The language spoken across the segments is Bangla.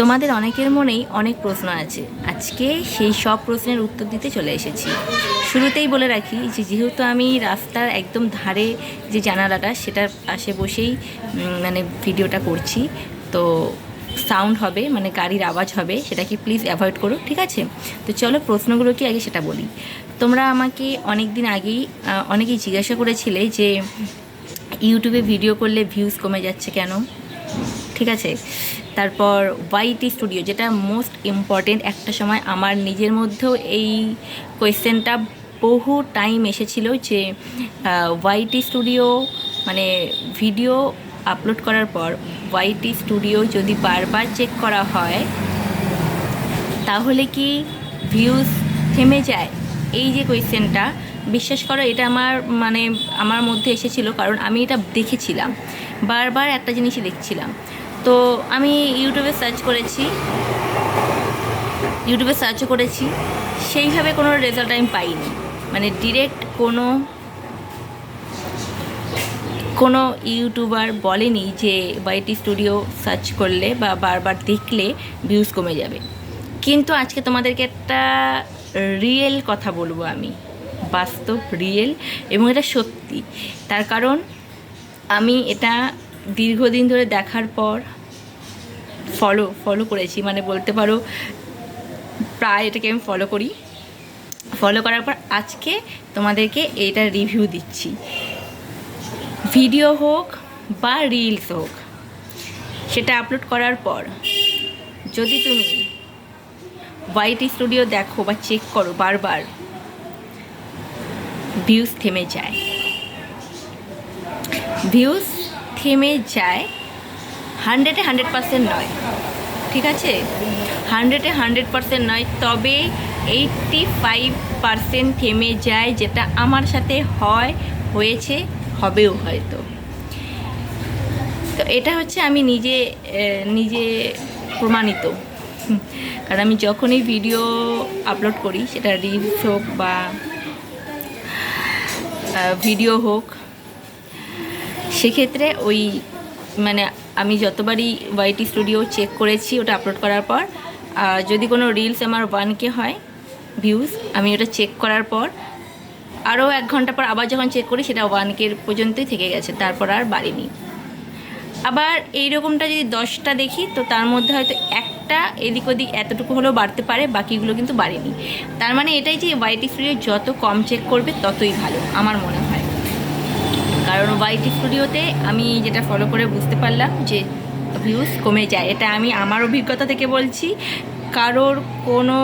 তোমাদের অনেকের মনেই অনেক প্রশ্ন আছে। আজকে সেই সব প্রশ্নের উত্তর দিতে চলে এসেছি। শুরুতেই বলে রাখি যে, যেহেতু আমি রাস্তার একদম ধারে যে জানালাটা, সেটার পাশে বসেই মানে ভিডিওটা করছি, তো সাউন্ড হবে মানে গাড়ির আওয়াজ হবে, সেটাকে প্লিজ অ্যাভয়েড করো, ঠিক আছে? তো চলো প্রশ্নগুলো কি আগে সেটা বলি। তোমরা আমাকে অনেক দিন আগেই অনেকেই জিজ্ঞাসা করেছিলে যে ইউটিউবে ভিডিও করলে ভিউজ কমে যাচ্ছে কেন? ঠিক আছে? তারপর ওয়াইটি স্টুডিও যেটা মোস্ট ইম্পর্টেন্ট একটা সময় আমার নিজের মধ্যেও এই কোয়েশ্চেনটা বহু টাইম এসেছিল যে ওয়াইটি স্টুডিও মানে ভিডিও আপলোড করার পর ওয়াইটি স্টুডিও যদি বারবার চেক করা হয়, তাহলে কি ভিউজ থেমে যায়? এই যে কোয়েশ্চেনটা বিশ্বাস করো এটা আমার মানে আমার মধ্যে এসেছিল কারণ আমি এটা দেখেছিলাম। বারবার একটা জিনিসই দেখছিলাম। তো আমি ইউটিউবে সার্চ করেছি, ইউটিউবে সার্চও করেছি, সেইভাবে কোনো রেজাল্ট আমি পাইনি। মানে ডিরেক্ট কোনো কোনো ইউটিউবার বলেনি যে ওয়াইটি স্টুডিও সার্চ করলে বা বারবার দেখলে ভিউজ কমে যাবে। কিন্তু আজকে তোমাদেরকে একটা রিয়েল কথা বলব আমি। বাস্তব রিয়েল এবং এটা সত্যি। তার কারণ আমি এটা দীর্ঘদিন ধরে দেখার পর ফলো ফলো করেছি। মানে বলতে পারো, প্রায় এটাকে আমি ফলো করি। ফলো করার পর আজকে তোমাদেরকে এইটার রিভিউ দিচ্ছি। ভিডিও হোক বা রিলস হোক, সেটা আপলোড করার পর যদি তুমি ওয়াইটি স্টুডিও দেখো বা চেক করো বারবার ভিউজ থেমে যায়। ভিউজ থেমে যায় হান্ড্রেডে হান্ড্রেড পার্সেন্ট নয়। ঠিক আছে? হান্ড্রেডে হান্ড্রেড পার্সেন্ট নয়, তবে এইটটি ফাইভ পার্সেন্ট থেমে যায়, যেটা আমার সাথে হয়, হয়েছে, হবেও হয়তো। তো এটা হচ্ছে আমি নিজে নিজে প্রমাণিত। কারণ আমি যখনই ভিডিও আপলোড করি, সেটা রিলস হোক বা ভিডিও হোক সেক্ষেত্রে ওই মানে আমি যতবারই ওয়াইটি স্টুডিও চেক করেছি ওটা আপলোড করার পর যদি কোনো রিলস আমার ওয়ানকে হয় ভিউজ আমি ওটা চেক করার পর, আরও এক ঘণ্টা পর আবার যখন চেক করি সেটা ওয়ান কে পর্যন্তই থেকে গেছে, তারপর আর বাড়িনি। আবার এই রকমটা যদি দশটা দেখি, তো তার মধ্যে হয়তো একটা এদিক ওদিক এতটুকু হলেও বাড়তে পারে, বাকিগুলো কিন্তু বাড়েনি। তার মানে এটাই যে ওয়াইটি স্টুডিও যত কম চেক করবে ততই ভালো, আমার মনে হয়। কারণ ওয়াইটি স্টুডিওতে আমি যেটা ফলো করে বুঝতে পারলাম যে ভিউজ কমে যায়। এটা আমি আমার অভিজ্ঞতা থেকে বলছি। কারোর কোনো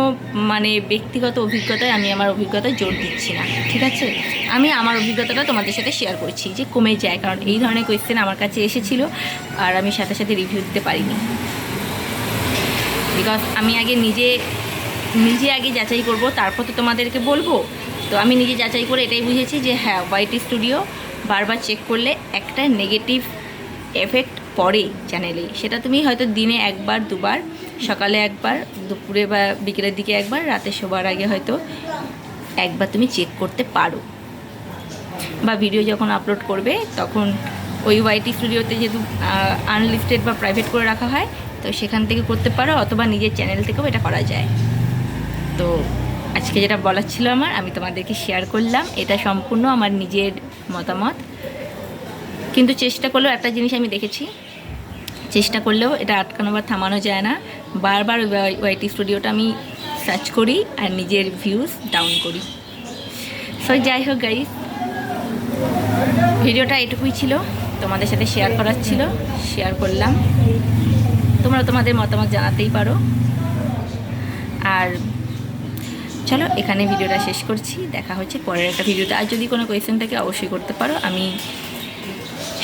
মানে ব্যক্তিগত অভিজ্ঞতায় আমি আমার অভিজ্ঞতায় জোর দিচ্ছি না, ঠিক আছে? আমি আমার অভিজ্ঞতাটা তোমাদের সাথে শেয়ার করছি যে কমে যায়। কারণ এই ধরনের কোয়েশ্চেন আমার কাছে এসেছিল আর আমি সাথে সাথে রিভিউ দিতে পারিনি। বিকজ আমি আগে নিজে নিজে আগে যাচাই করব, তারপর তো তোমাদেরকে বলব। তো আমি নিজে যাচাই করে এটাই বুঝেছি যে হ্যাঁ ওয়াইটি স্টুডিও বারবার চেক করলে একটা নেগেটিভ এফেক্ট পড়ে চ্যানেলে সেটা তুমি হয়তো দিনে একবার, দুবার, সকালে একবার, দুপুরে বা বিকেলের দিকে একবার, রাতে শোবার আগে হয়তো একবার তুমি চেক করতে পারো। বা ভিডিও যখন আপলোড করবে, তখন ওই ওয়াইটি স্টুডিওতে যেহেতু আনলিস্টেড বা প্রাইভেট করে রাখা হয়, তো সেখান থেকে করতে পারো, অথবা নিজের চ্যানেল থেকেও এটা করা যায়। তো আজকে যেটা বলার ছিল আমার, আমি তোমাদেরকে শেয়ার করলাম। এটা সম্পূর্ণ আমার নিজের মতামত। কিন্তু চেষ্টা করলেও একটা জিনিস আমি দেখেছি, চেষ্টা করলেও এটা আটকানো বা থামানো যায় না। বারবার ওয়াইটি স্টুডিওটা আমি সার্চ করি আর নিজের ভিউজ ডাউন করি। সো যাই হোক গাইস ভিডিওটা এটুকুই ছিল। তোমাদের সাথে শেয়ার করার ছিল শেয়ার করলাম। তোমরা তোমাদের মতামত জানাতেই পারো। আর চলো, এখানে ভিডিওটা শেষ করছি। দেখা হচ্ছে পরের একটা ভিডিওতে। আর যদি কোনো কোয়েশ্চেন থাকে, অবশ্যই করতে পারো। আমি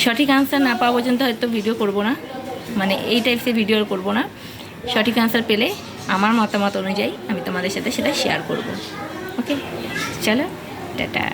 সঠিক আনসার না পাওয়া পর্যন্ত হয়তো ভিডিও করব না। মানে এই টাইপসের ভিডিও করব না। সঠিক আনসার পেলে আমার মতামত অনুযায়ী আমি তোমাদের সাথে সেটা শেয়ার করব। ওকে চলো, টাটা।